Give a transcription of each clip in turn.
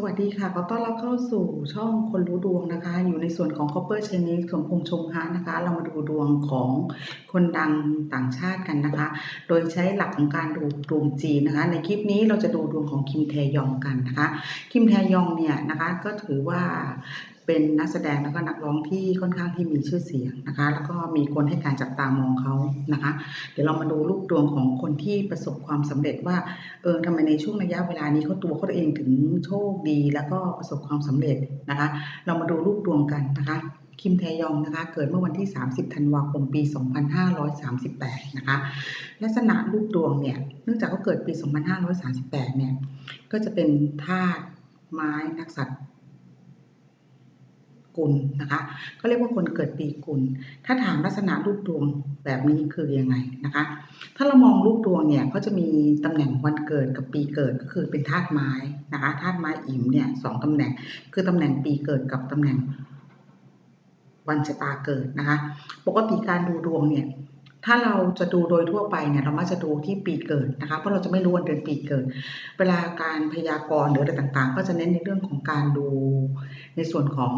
สวัสดีค่ะขอต้อนรับเข้าสู่ช่องคนรู้ดวงนะคะ อยู่ในส่วนของ Copper c h a n e สมพงษ์ชงฮะนะคะ เรามาดูดวงของคนดังต่างชาติกันนะคะ โดยใช้หลักของการดูดวงจีนนะคะ ในคลิปนี้เราจะดูดวงของคิมแทยองกันนะคะ คิมแทยองเนี่ยนะคะก็ถือว่า เป็นนักแสดงแล้วก็นักร้องที่ค่อนข้างที่มีชื่อเสียงนะคะ แล้วก็มีคนให้การจับตามองเขานะคะ เดี๋ยวเรามาดูรูปดวงของคนที่ประสบความสำเร็จว่าเออทำไมในช่วงระยะเวลานี้เขาตัวเขาเองถึงโชคดี แล้วก็ประสบความสำเร็จนะคะ เรามาดูรูปดวงกันนะคะคิมแทยองนะคะเกิดเมื่อวันที่ 30 ธันวาคม ปี 2538 นะคะลักษณะรูปดวงเนี่ยเนื่องจากเขาเกิดปี 2538 เนี่ยก็จะเป็นธาตุไม้นักสัตว์ กุลนะคะก็เรียกว่าคนเกิดปีกุล ถ้าถามลักษณะรูปดวงแบบนี้คือยังไงนะคะ ถ้าเรามองรูปดวงเนี่ยก็จะมีตำแหน่งวันเกิดกับปีเกิดก็คือเป็นธาตุไม้นะคะธาตุไม้อิ่มเนี่ยสองตำแหน่ง คือตำแหน่งปีเกิดกับตำแหน่งวันชะตาเกิดนะคะ ปกติการดูดวงเนี่ยถ้าเราจะดูโดยทั่วไปเนี่ยเรามักจะดูที่ปีเกิดนะคะเพราะเราจะไม่รู้วันเดือนปีเกิด เวลาการพยากรณ์หรืออะไรต่างๆ ก็จะเน้นในเรื่องของการดูในส่วนของ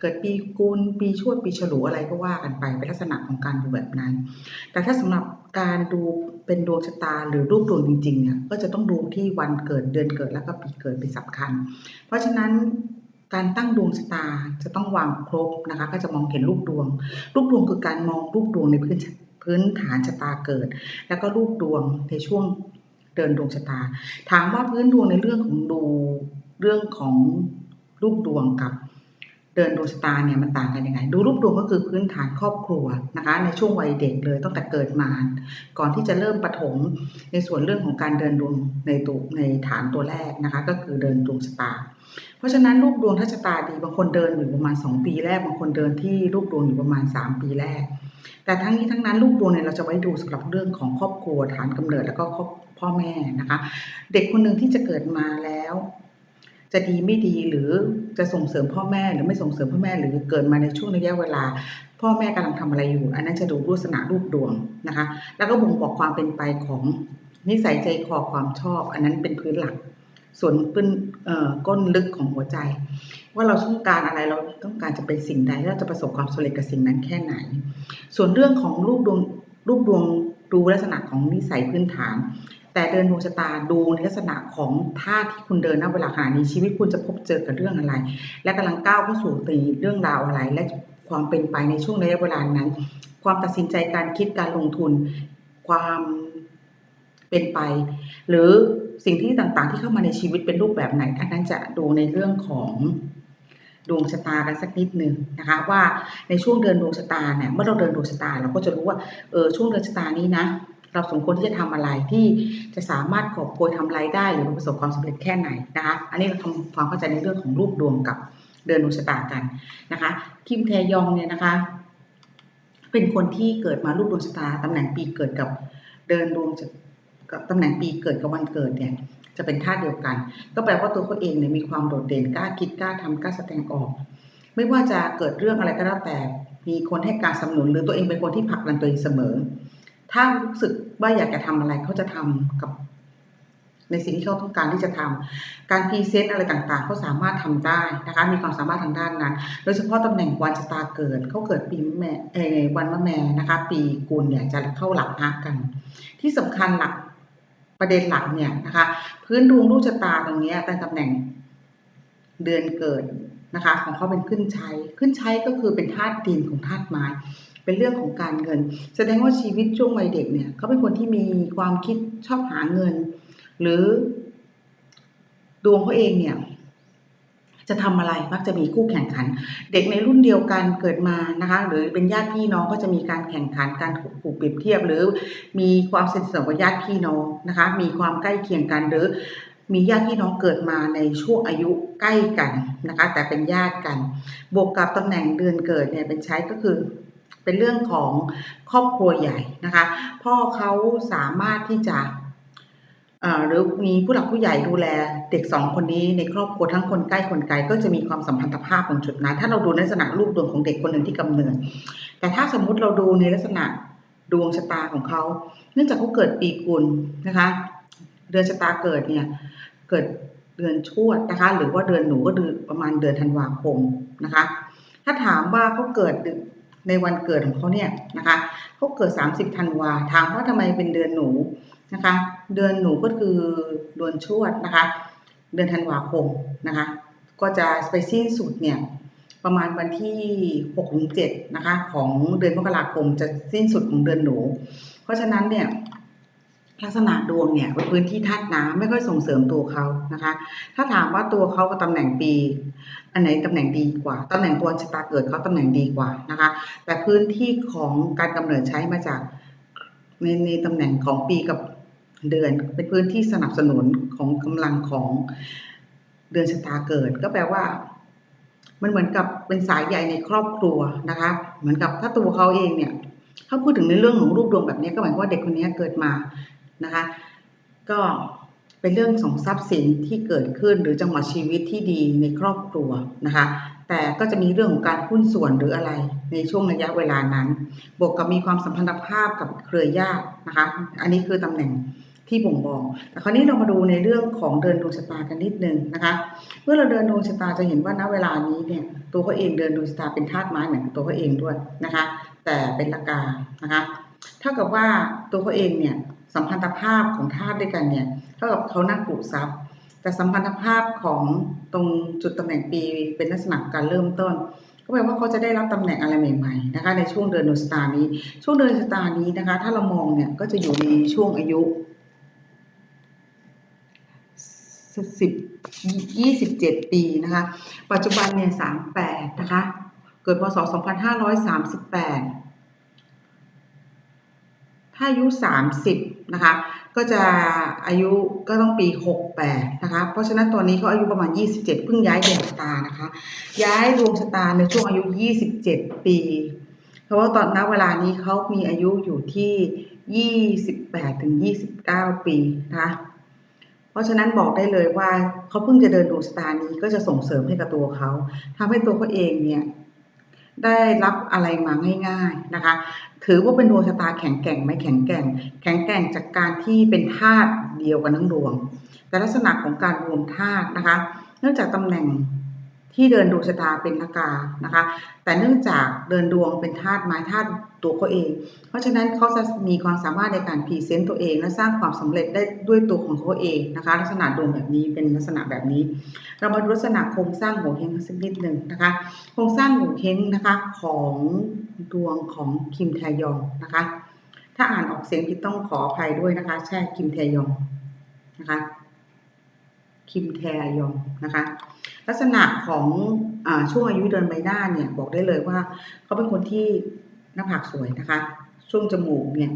เกิดปีกุลปีชวดปีฉลูอะไรก็ว่ากันไปเป็นลักษณะของการดูแบบนั้น แต่ถ้าสำหรับการดูเป็นดวงชะตาหรือรูปดวงจริงๆเนี่ยก็จะต้องดูที่วันเกิดเดือนเกิดแล้วก็ปีเกิดเป็นสำคัญ เพราะฉะนั้นการตั้งดวงชะตาจะต้องวางครบนะคะ ก็จะมองเห็นรูปดวง รูปดวงคือการมองรูปดวงในพื้นพื้นฐานชะตาเกิด แล้วก็รูปดวงในช่วงเดินดวงชะตา ถามว่าพื้นดวงในเรื่องของดูเรื่องของรูปดวงกับ เดินดวงชะตาเนี่ยมันต่างกันยังไง ดูรูปดวงก็คือพื้นฐานครอบครัวนะคะ ในช่วงวัยเด็กเลยตั้งแต่เกิดมา ก่อนที่จะเริ่มปฐมในส่วนเรื่องของการเดินดวงในตัวในฐานตัวแรกนะคะ ก็คือเดินดวงชะตา เพราะฉะนั้นรูปดวงถ้าชะตาดีบางคนเดินอยู่ประมาณ 2 ปีแรกบางคนเดินที่รูปดวงอยู่ประมาณ 3 ปีแรก แต่ทั้งนี้ทั้งนั้นรูปดวงเนี่ยเราจะไว้ดูสำหรับเรื่องของครอบครัวฐานกำเนิดแล้วก็พ่อแม่นะคะ เด็กคนหนึ่งที่จะเกิดมาแล้ว จะดีไม่ดีหรือจะส่งเสริมพ่อแม่หรือไม่ส่งเสริมพ่อแม่หรือเกิดมาในช่วงระยะเวลา พ่อแม่กำลังทำอะไรอยู่ อันนั้นจะดูลักษณะรูปดวงนะคะ แล้วก็บ่งบอกความเป็นไปของนิสัยใจคอความชอบ อันนั้นเป็นพื้นหลัก ส่วนพื้นก้นลึกของหัวใจ ว่าเราต้องการอะไรเราต้องการจะเป็นสิ่งใดเราจะประสบความสำเร็จกับสิ่งนั้นแค่ไหน ส่วนเรื่องของรูปดวงรูปดวงดูลักษณะของนิสัยพื้นฐาน แต่เดินดวงชะตาดูในลักษณะของท่าที่คุณเดินณเวลาขณะนี้ชีวิตคุณจะพบเจอกับเรื่องอะไร และกำลังก้าวเข้าสู่ตีเรื่องราวอะไร และความเป็นไปในช่วงระยะเวลานั้น ความตัดสินใจการคิดการลงทุน ความเป็นไป หรือสิ่งที่ต่างๆ ที่เข้ามาในชีวิตเป็นรูปแบบไหนอันนั้นจะดูในเรื่องของดวงชะตากันสักนิดหนึ่งนะคะ ว่าในช่วงเดินดวงชะตาเนี่ยเมื่อเราเดินดวงชะตาเราก็จะรู้ว่าเออช่วงเดินชะตานี้นะ เราสมควรที่จะทำอะไรที่จะสามารถกอบโกยทำรายได้หรือประสบความสำเร็จแค่ไหนนะคะ อันนี้เราทำความเข้าใจในเรื่องของรูปดวงกับเดินดวงชะตากันนะคะคิมแทยองเนี่ยนะคะ เป็นคนที่เกิดมารูปดวงชะตาตำแหน่งปีเกิดกับเดินดวงกับตำแหน่งปีเกิดกับวันเกิดเนี่ยจะเป็นท่าเดียวกัน ก็แปลว่าตัวเขาเองเนี่ยมีความโดดเด่นกล้าคิดกล้าทำกล้าแสดงออก ไม่ว่าจะเกิดเรื่องอะไรก็แล้วแต่มีคนให้การสนับสนุนหรือตัวเองเป็นคนที่ผลักดันตัวเองเสมอ ถ้ารู้สึกว่าอยากจะทำอะไรเขาจะทำกับ ในสิ่งที่เขาต้องการที่จะทำการพรีเซนต์อะไรต่างๆเขาสามารถทำได้นะคะ มีความสามารถทางด้านนั้น โดยเฉพาะตำแหน่งวันชะตาเกิดเขาเกิดปีแม่เอวันมะแม่นะคะ ปีกุลเนี่ยจะเข้าหลักฮักกัน ที่สำคัญหลักประเด็นหลักเนี่ยนะคะ พื้นดวงรูปชะตาตรงนี้ตั้งตำแหน่งเดือนเกิดนะคะ ของเขาเป็นขึ้นใช้ ขึ้นใช้ก็คือเป็นธาตุดินของธาตุไม้ เป็นเรื่องของการเงิน แสดงว่าชีวิตช่วงวัยเด็กเนี่ยเขาเป็นคนที่มีความคิดชอบหาเงิน หรือดวงเขาเองเนี่ยจะทำอะไรมักจะมีคู่แข่งขัน เด็กในรุ่นเดียวกันเกิดมานะคะหรือเป็นญาติพี่น้องก็จะมีการแข่งขันการถูกเปรียบเทียบ หรือมีความสนิทสนมกับญาติพี่น้องนะคะ มีความใกล้เคียงกันหรือ มีญาติพี่น้องเกิดมาในช่วงอายุใกล้กันนะคะ แต่เป็นญาติกัน บวกกับตำแหน่งเดือนเกิดเนี่ยเป็นใช้ก็คือ เป็นเรื่องของครอบครัวใหญ่นะคะ พ่อเขาสามารถที่จะหรือมีผู้หลักผู้ใหญ่ดูแลเด็กสองคนนี้ในครอบครัวทั้งคนใกล้คนไกลก็จะมีความสัมพันธภาพตรงจุดนั้น ถ้าเราดูลักษณะรูปดวงของเด็กคนหนึ่งที่กำเนิด แต่ถ้าสมมุติเราดูในลักษณะดวงชะตาของเขา เนื่องจากเขาเกิดปีกุลนะคะ เดือนชะตาเกิดเนี่ยเกิดเดือนชวดนะคะ หรือว่าเดือนหนูก็เดือนประมาณเดือนธันวาคมนะคะ ถ้าถามว่าเขาเกิด ในวันเกิดของเขาเนี่ยนะคะเขาเกิด 30ธันวาถามว่าทำไมเป็นเดือนหนูนะคะ เดือนหนูก็คือเดือนชวดนะคะ เดือนธันวาคมนะคะ ก็จะไปสิ้นสุดเนี่ยประมาณวันที่6ถึง7นะคะ ของเดือนมกราคมจะสิ้นสุดของเดือนหนู เพราะฉะนั้นเนี่ยลักษณะดวงเนี่ยเป็นพื้นที่ธาตุน้ำไม่ค่อยส่งเสริมตัวเขานะคะ ถ้าถามว่าตัวเขากับตำแหน่งปี อันไหนตำแหน่งดีกว่าตำแหน่งตัวชะตาเกิดเขาตำแหน่งดีกว่านะคะ แต่พื้นที่ของการกำเนิดใช้มาจากในในตำแหน่งของปีกับเดือนเป็นพื้นที่สนับสนุนของกำลังของเดือนชะตาเกิด ก็แปลว่า มันเหมือนกับเป็นสายใยในครอบครัวนะคะ เหมือนกับถ้าตัวเขาเองเนี่ยถ้าพูดถึงในเรื่องของรูปดวงแบบนี้ก็หมายความว่าเด็กคนนี้เกิดมานะคะ ก็ เป็นเรื่องของทรัพย์สินที่เกิดขึ้นหรือจังหวะชีวิตที่ดีในครอบครัวนะคะ แต่ก็จะมีเรื่องของการหุ้นส่วนหรืออะไรในช่วงระยะเวลานั้น บวกกับมีความสัมพันธภาพกับเครือญาตินะคะ อันนี้คือตำแหน่งที่บ่งบอก แต่คราวนี้เรามาดูในเรื่องของเดินดวงชะตากันนิดนึงนะคะ เมื่อเราเดินดวงชะตาจะเห็นว่าณเวลานี้เนี่ยตัวเขาเองเดินดวงชะตาเป็นธาตุไม้เหมือนตัวเขาเองด้วยนะคะ แต่เป็นละกานะคะ เท่ากับว่าตัวเขาเองเนี่ยสัมพันธภาพของธาตุด้วยกันเนี่ย เท่ากับเขานักปลูกทรัพย์ แต่สัมพันธภาพของตรงจุดตำแหน่งปีเป็นลักษณะการเริ่มต้น ก็แปลว่าเขาจะได้รับตำแหน่งอะไรใหม่ๆนะคะในช่วงเดือนดวงชะตานี้ ช่วงเดือนชะตานี้นะคะ ถ้าเรามองเนี่ยก็จะอยู่ในช่วงอายุสิบยี่สิบเจ็ดปีนะคะ ปัจจุบันเนี่ยสามแปดนะคะ เกิดพศสองพันห้าร้อยสามสิบแปดถ้าอายุสามสิบนะคะ ก็จะอายุก็ต้องปีหกแปดนะคะ เพราะฉะนั้นตัวนี้เขาอายุประมาณยี่สิบเพิ่งย้ายดวงชะตานะคะ ย้ายดวงชะตาในช่วงอายุยี่สิบเจ็ดปี เพราะว่าตอนณเวลานี้เขามีอายุอยู่ที่ยี่สิบแปดถึงยี่สิบเก้าปีนะคะเพราะฉะนั้นบอกได้เลยว่าเขาเพิ่งจะเดินดวงชะตานี้ก็จะส่งเสริมให้กับตัวเขาทำให้ตัวเขาเองเนี่ย ได้รับอะไรมาง่ายๆนะคะ ถือว่าเป็นดวงชะตาแข็งแกร่งไหมแข็งแกร่ง แข็งแกร่งจากการที่เป็นธาตุเดียวกันทั้งดวง แต่ลักษณะของการรวมธาตุนะคะ เนื่องจากตำแหน่ง ที่เดินดวงชะตาเป็นละกานะคะ แต่เนื่องจากเดินดวงเป็นธาตุไม้ธาตุตัวเขาเอง เพราะฉะนั้นเขาจะมีความสามารถในการพรีเซนต์ตัวเอง และสร้างความสำเร็จได้ด้วยตัวของเขาเองนะคะ ลักษณะดวงแบบนี้เป็นลักษณะแบบนี้ เรามาดูลักษณะโครงสร้างหัวเฮงสักนิดหนึ่งนะคะ โครงสร้างหัวเฮงนะคะของดวงของคิมแทยองนะคะ ถ้าอ่านออกเสียงผิดต้องขออภัยด้วยนะคะใช่คิมแทยองนะคะ คิมแทยองนะคะ ลักษณะของอช่วงอายุเดินใบหน้าเนี่ยบอกได้เลยว่าเขาเป็นคนที่หน้าผากสวยนะคะ ช่วงจมูกเนี่ย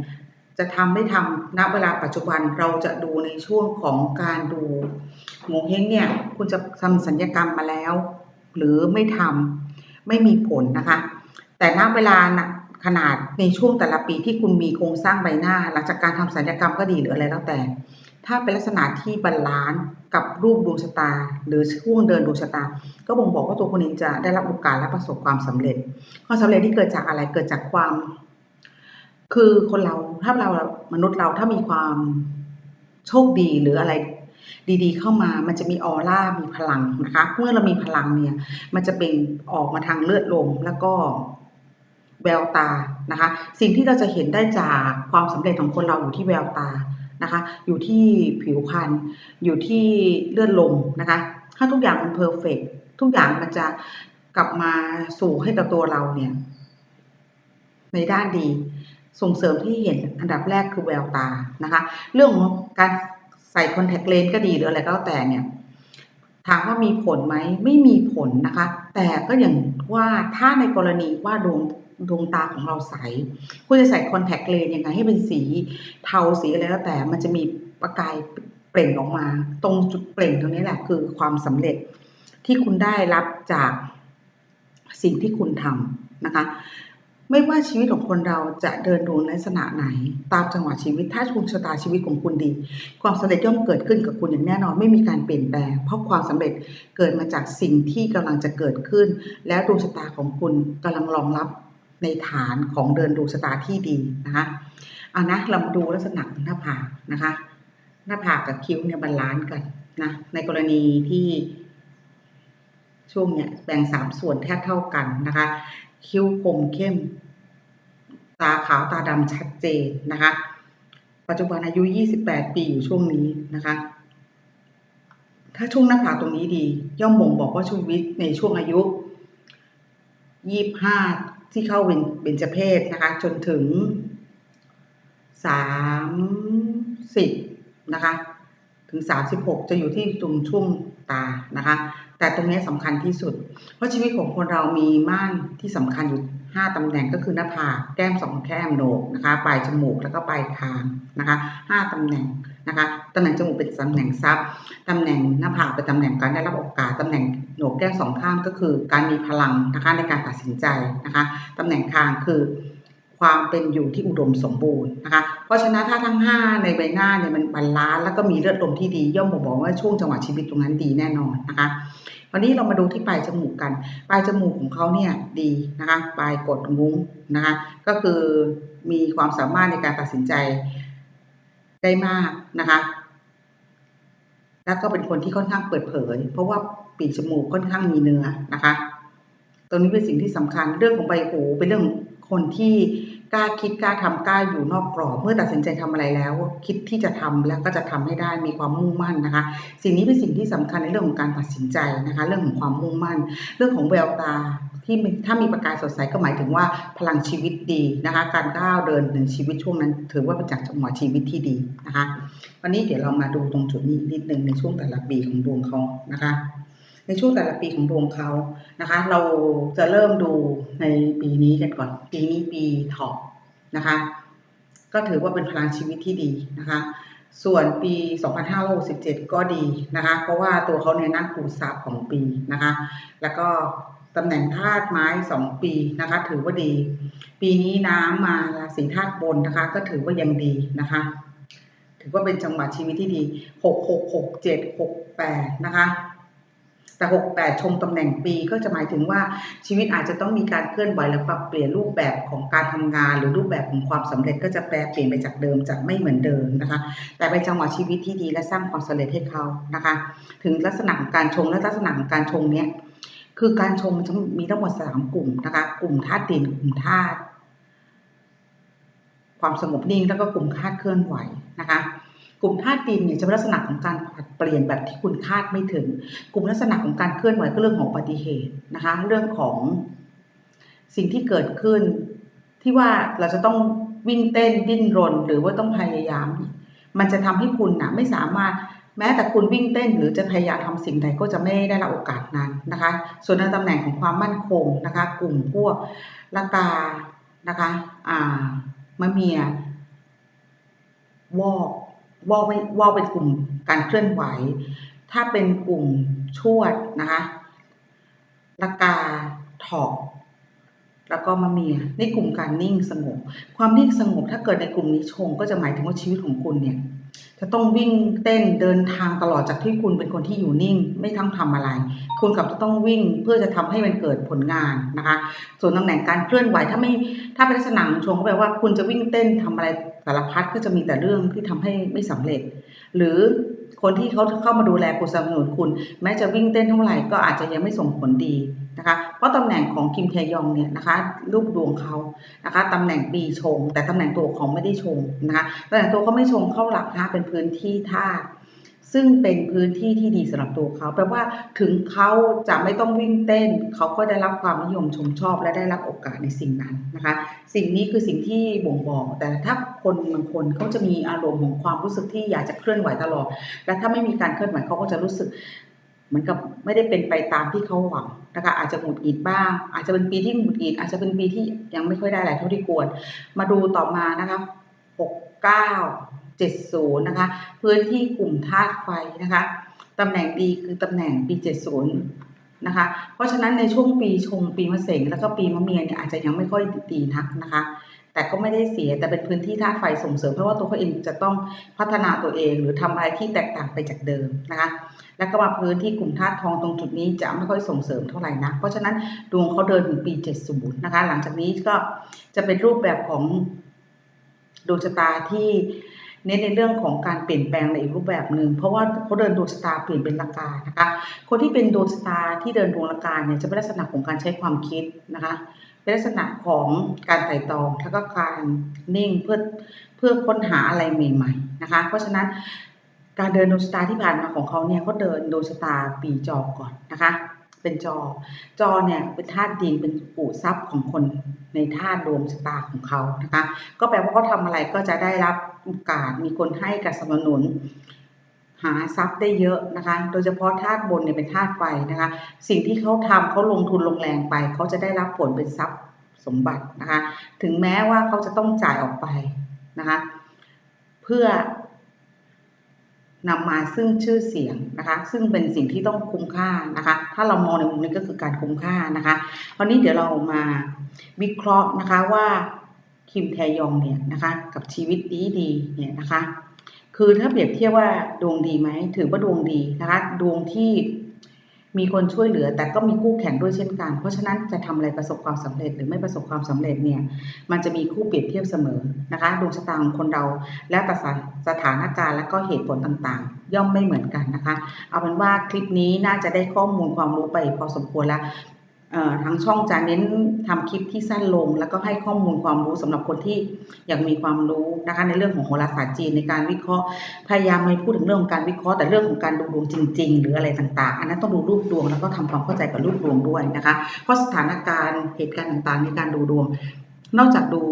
จะทำไม่ทำณเวลาปัจจุบันเราจะดูในช่วงของการดูหมูเฮงเนี่ยคุณจะทำสัญญกรรมมาแล้ว หรือไม่ทำไม่มีผลนะคะ แต่ณเวลานะขนาดในช่วงแต่ละปีที่คุณมีโครงสร้างใบหน้า หลังจากการทำสัญญกรรมก็ดีหรืออะไรแล้วแต่ ถ้าเป็นลักษณะที่บาลานซ์กับรูปดวงชะตา หรือช่วงเดินดวงชะตา ก็บ่งบอกว่าตัวคนนี้จะได้รับโอกาสและประสบความสำเร็จ ความสำเร็จที่เกิดจากอะไรเกิดจากความ คือคนเราถ้าเรามนุษย์เราถ้ามีความโชคดีหรืออะไรดีๆ เข้ามา มันจะมีออร่า มีพลังนะคะ เมื่อเรามีพลังเนี่ย มันจะเป็นออกมาทางเลือดลมแล้วก็แววตา นะคะ สิ่งที่เราจะเห็นได้จากความสำเร็จของคนเราอยู่ที่แววตา นะคะ อยู่ที่ผิวพรรณอยู่ที่เลือดลมนะคะ ถ้าทุกอย่างมันเพอร์เฟกทุกอย่างมันจะกลับมาสู่ให้กับตัวเราเนี่ย ในด้านดีส่งเสริมที่เห็นอันดับแรกคือแววตานะคะ เรื่องของการใส่คอนแทคเลนส์ก็ดีหรืออะไรก็แล้วแต่เนี่ยถามว่ามีผลไหมไม่มีผลนะคะ แต่ก็อย่างว่าถ้าในกรณีว่าดวง ดวงตาของเราใส คุณจะใส่คอนแทคเลนส์ยังไงให้เป็นสีเทาสีอะไรแล้วแต่มันจะมีประกายเปล่งออกมา ตรงจุดเปล่งตรงนี้แหละคือความสำเร็จที่คุณได้รับจากสิ่งที่คุณทำนะคะ ไม่ว่าชีวิตของคนเราจะเดินดวงลักษณะไหน ตามจังหวะชีวิตถ้าดวงชะตาชีวิตของคุณดี ความสำเร็จย่อมเกิดขึ้นกับคุณอย่างแน่นอนไม่มีการเปลี่ยนแปลง เพราะความสำเร็จเกิดมาจากสิ่งที่กำลังจะเกิดขึ้น แล้วดวงชะตาของคุณกำลังรองรับ ในฐานของเดินดวงชะตาที่ดีนะคะเอานะเรามาดูลักษณะหน้าผากนะคะ หน้าผากกับคิ้วเนี่ยบาลานซ์กันนะในกรณีที่ช่วงเนี้ยแบ่งสามส่วนแทบเท่ากันนะคะ คิ้วคมเข้ม ตาขาวตาดำชัดเจนนะคะ ปัจจุบันอายุ 28 ปีอยู่ช่วงนี้นะคะ ถ้าช่วงหน้าผากตรงนี้ดี ย่อมบ่งบอกว่าชีวิตในช่วงอายุ 25 ที่เข้าเบญจเพศนะคะ จนถึง30นะคะถึง36จะอยู่ที่ตรงช่วงตานะคะ แต่ตรงนี้สำคัญที่สุด เพราะชีวิตของคนเรามีม่านที่สำคัญอยู่5ตำแหน่งก็คือหน้าผากแก้มสองแก้มโหนกนะคะ ปลายจมูกแล้วก็ปลายคางนะคะ5ตำแหน่ง นะคะตำแหน่งจมูกเป็นตำแหน่งทรัพย์ตำแหน่งหน้าผากเป็นตำแหน่งการได้รับโอกาสตำแหน่งโหนกแก้มสองข้างก็คือ การมีพลังนะคะในการตัดสินใจนะคะตำแหน่งคางคือความเป็นอยู่ที่อุดมสมบูรณ์นะคะ เพราะฉะนั้นถ้าทั้ง 5 ในใบหน้าเนี่ยมันบาลานแล้วก็มีเลือดลมที่ดีย่อมบอกว่าช่วงจังหวะชีวิตตรงนั้นดีแน่นอนนะคะ วันนี้เรามาดูที่ปลายจมูกกัน ปลายจมูกของเขาเนี่ยดีนะคะ ปลายกดงุ้งนะคะ ก็คือมีความสามารถในการตัดสินใจ ได้มากนะคะ แล้วก็เป็นคนที่ค่อนข้างเปิดเผย เพราะว่าปีกจมูกค่อนข้างมีเนื้อนะคะ ตรงนี้เป็นสิ่งที่สำคัญ เรื่องของใบหูเป็นเรื่องคนที่กล้าคิดกล้าทำกล้าอยู่นอกกรอบเมื่อตัดสินใจทำอะไรแล้ว คิดที่จะทำแล้วก็จะทำให้ได้มีความมุ่งมั่นนะคะ สิ่งนี้เป็นสิ่งที่สำคัญในเรื่องของการตัดสินใจนะคะ เรื่องของความมุ่งมั่น เรื่องของแววตา ที่ถ้ามีประกายสดใสก็หมายถึงว่าพลังชีวิตดีนะคะ การก้าวเดินในชีวิตช่วงนั้น ถือว่าเป็นจากจังหวะชีวิตที่ดีนะคะ วันนี้เดี๋ยวเรามาดูตรงจุดนี้นิดนึงในช่วงแต่ละปีของดวงเขานะคะ ในช่วงแต่ละปีของดวงเขานะคะ เราจะเริ่มดูในปีนี้กันก่อน ปีนี้ปีถอกนะคะ ก็ถือว่าเป็นพลังชีวิตที่ดีนะคะส่วนปี 2567 ก็ดีนะคะ เพราะว่าตัวเขาเนี่ยนั่งกูทรัพย์ของปีนะคะ แล้วก็ ตำแหน่งธาตุไม้2ปีนะคะ ถือว่าดี ปีนี้น้ำมาราศีธาตุบนนะคะ ก็ถือว่ายังดีนะคะ ถือว่าเป็นจังหวะชีวิตที่ดี6 6 6 7 6 8นะคะแต่68ชมตำแหน่งปีก็จะหมายถึงว่าชีวิตอาจจะต้องมีการเคลื่อนไหวและปรับเปลี่ยนรูปแบบของการทำงาน หรือรูปแบบของความสำเร็จก็จะแปลเปลี่ยนไปจากเดิมจากไม่เหมือนเดิมนะคะ แต่เป็นจังหวะชีวิตที่ดีและสร้างความสำเร็จให้เขานะคะ ถึงลักษณะของการชงและลักษณะของการชงเนี้ย คือการชงมันจะมีทั้งหมดสามกลุ่มนะคะ กลุ่มธาตุดิน กลุ่มธาตุความสงบนิ่งแล้วก็กลุ่มธาตุเคลื่อนไหวนะคะ กลุ่มธาตุดินเนี่ยจะเป็นลักษณะของการผัดเปลี่ยนแบบที่คุณคาดไม่ถึง กลุ่มลักษณะของการเคลื่อนไหวก็เรื่องของอุบัติเหตุนะคะ เรื่องของสิ่งที่เกิดขึ้นที่ว่าเราจะต้องวิ่งเต้นดิ้นรน หรือว่าต้องพยายาม มันจะทำให้คุณนะไม่สามารถ แม้แต่คุณวิ่งเต้นหรือจะพยายามทำสิ่งใดก็จะไม่ได้รับโอกาสนั้นนะคะ ส่วนในตำแหน่งของความมั่นคงนะคะ กลุ่มพวกละกานะคะอ่ามะเมียวอกวอกไม่วอกเป็นกลุ่มการเคลื่อนไหว ถ้าเป็นกลุ่มชวดนะคะละกาถอกแล้วก็มะเมียในกลุ่มการนิ่งสงบ ความนิ่งสงบถ้าเกิดในกลุ่มนี้ชงก็จะหมายถึงว่าชีวิตของคุณเนี่ย จะต้องวิ่งเต้นเดินทางตลอดจากที่คุณเป็นคนที่อยู่นิ่ง ไม่ทั้งทำอะไร คุณกับจะต้องวิ่งเพื่อจะทำให้มันเกิดผลงานนะคะ ส่วนตำแหน่งการเคลื่อนไหวถ้าไม่ถ้าเป็นลักษณะชงก็แปลว่าคุณจะวิ่งเต้นทำอะไรสารพัดก็จะมีแต่เรื่องที่ทำให้ไม่สำเร็จ หรือคนที่เขาเข้ามาดูแลคุณสนับสนุนคุณ แม้จะวิ่งเต้นเท่าไหร่ก็อาจจะยังไม่ส่งผลดี นะคะเพราะตำแหน่งของคิมเทยองเนี่ยนะคะรูปดวงเขานะคะตำแหน่งปีชง แต่ตำแหน่งตัวของไม่ได้ชงนะคะตำแหน่งตัวเขาไม่ชงเข้าหลักนะเป็นพื้นที่ธาตุซึ่งเป็นพื้นที่ที่ดีสำหรับตัวเขาแปลว่าถึงเขาจะไม่ต้องวิ่งเต้น เขาก็ได้รับความนิยมชมชอบและได้รับโอกาสในสิ่งนั้นนะคะ สิ่งนี้คือสิ่งที่บ่งบอก แต่ถ้าคนบางคนเขาจะมีอารมณ์ของความรู้สึกที่อยากจะเคลื่อนไหวตลอด และถ้าไม่มีการเคลื่อนไหวเขาก็จะรู้สึก เหมือนกับไม่ได้เป็นไปตามที่เขาหวังนะคะอาจจะหงุดหงิดบ้าง อาจจะเป็นปีที่หงุดหงิดอาจจะเป็นปีที่ยังไม่ค่อยได้อะไรเท่าที่ควร มาดูต่อมานะคะหกเก้า70นะคะ พื้นที่กลุ่มธาตุไฟนะคะตำแหน่งดีคือตำแหน่งปี70นะคะ เพราะฉะนั้นในช่วงปีชงปีมะเสงแล้วก็ปีมะเมียเนี่ยอาจจะยังไม่ค่อยดีนักนะคะ แต่ก็ไม่ได้เสียแต่เป็นพื้นที่ธาตุไฟส่งเสริมเพราะว่าตัวเขาเองจะต้องพัฒนาตัวเอง หรือทำอะไรที่แตกต่างไปจากเดิมนะคะแล้วก็มาพื้นที่กลุ่มธาตุทองตรงจุดนี้จะไม่ค่อยส่งเสริมเท่าไหร่นะเพราะฉะนั้นดวงเขาเดินถึงปี 70 นะคะ หลังจากนี้ก็จะเป็นรูปแบบของดวงชะตาที่เน้นในเรื่องของการเปลี่ยนแปลงในอีกรูปแบบหนึ่งเพราะว่าเขาเดินดวงชะตาเปลี่ยนเป็นลักานะคะ คนที่เป็นดวงชะตาที่เดินดวงลักาเนี่ยจะเป็นลักษณะของการใช้ความคิดนะคะ เป็นลักษณะของการไต่ตองแล้วก็การนิ่งเพื่อเพื่อค้นหาอะไรใหม่ๆนะคะ เพราะฉะนั้นการเดินดวงชะตาที่ผ่านมาของเขาเนี่ยเขาเดินดวงชะตาปีจอก่อนนะคะ เป็นจอ จอเนี่ยเป็นธาตุดินเป็นปู่ทรัพย์ของคนในธาตุดวงชะตาของเขานะคะ ก็แปลว่าเขาทำอะไรก็จะได้รับโอกาสมีคนให้กับสนับสนุน หาทรัพย์ได้เยอะนะคะ โดยเฉพาะธาตุบนเนี่ยเป็นธาตุไฟนะคะ สิ่งที่เขาทำเขาลงทุนลงแรงไป เขาจะได้รับผลเป็นทรัพย์สมบัตินะคะ ถึงแม้ว่าเขาจะต้องจ่ายออกไปนะคะ เพื่อนำมาซึ่งชื่อเสียงนะคะ ซึ่งเป็นสิ่งที่ต้องคุ้มค่านะคะ ถ้าเรามองในมุมนี้ก็คือการคุ้มค่านะคะวันนี้เดี๋ยวเรามาวิเคราะห์นะคะว่าคิมแทยองเนี่ยนะคะ กับชีวิตดีดีเนี่ยนะคะ คือถ้าเปรียบเทียบว่าดวงดีไหมถือว่าดวงดีนะคะดวงที่มีคนช่วยเหลือ แต่ก็มีคู่แข่งด้วยเช่นกัน เพราะฉะนั้นจะทำอะไรประสบความสำเร็จหรือไม่ประสบความสำเร็จเนี่ย มันจะมีคู่เปรียบเทียบเสมอนะคะดวงชะตาของคนเรา และแต่สถานการณ์และก็เหตุผลต่างๆ ย่อมไม่เหมือนกันนะคะ เอาเป็นว่าคลิปนี้น่าจะได้ข้อมูลความรู้ไปพอสมควรแล้ว ทางช่องจะเน้นทำคลิปที่สั้นลง แล้วก็ให้ข้อมูลความรู้สำหรับคนที่อยากมีความรู้นะคะในเรื่องของโหราศาสตร์จีนในการวิเคราะห์ พยายามไม่พูดถึงเรื่องของการวิเคราะห์แต่เรื่องของการดูดวงจริง ๆ หรืออะไรต่างๆ อันนั้นต้องดูรูปดวงแล้วก็ทำความเข้าใจกับรูปดวงด้วยนะคะ เพราะสถานการณ์เหตุการณ์ต่างๆ ในการดูดวง นอกจากดู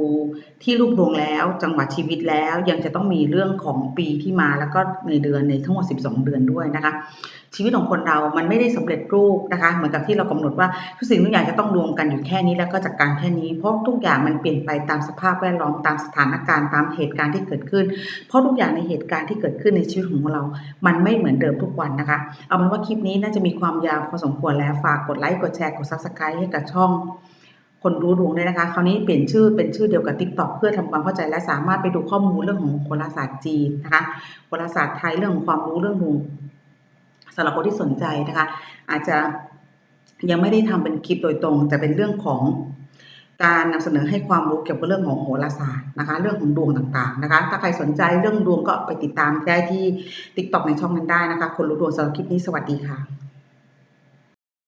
ที่รูปดวงแล้วจังหวะชีวิตแล้วยังจะต้องมีเรื่องของปีที่มาแล้วก็ในเดือนในทั้งหมด 12 เดือนด้วยนะคะ ชีวิตของคนเรา มันไม่ได้สำเร็จรูปนะคะ เหมือนกับที่เรากำหนดว่าทุกสิ่งทุกอย่างจะต้องรวมกันอยู่แค่นี้แล้วก็จัดการแค่นี้ เพราะทุกอย่างมันเปลี่ยนไปตามสภาพแวดล้อมตามสถานการณ์ตามเหตุการณ์ที่เกิดขึ้น เพราะทุกอย่างในเหตุการณ์ที่เกิดขึ้นในชีวิตของเรา มันไม่เหมือนเดิมทุกวันนะคะ เอาเป็นว่าคลิปนี้น่าจะมีความยาวพอสมควรแล้วฝากกดไลค์กดแชร์กด subscribe ให้กับช่องคนรู้ดวงด้วยนะคะ คราวนี้เปลี่ยนชื่อเป็นชื่อเดียวกับ TikTok เพื่อทำความเข้าใจและสามารถไปดูข้อมูลเรื่องของโหราศาสตร์จีนนะคะโหราศาสตร์ไทยเรื่องของความรู้เรื่องดวงำหรับคนที่สนใจนะคะ อาจจะยังไม่ได้ทำเป็นคลิปโดยตรง แต่เป็นเรื่องของการนำเสนอให้ความรู้เกี่ยวกับเรื่องของโหราศาสตร์นะคะ เรื่องของดวงต่างๆนะคะ ถ้าใครสนใจเรื่องดวงก็ไปติดตามได้ที่ TikTok ในช่องนั้นได้นะคะ คนรู้ดวงสำหรับคลิปนี้สวัสดีค่ะ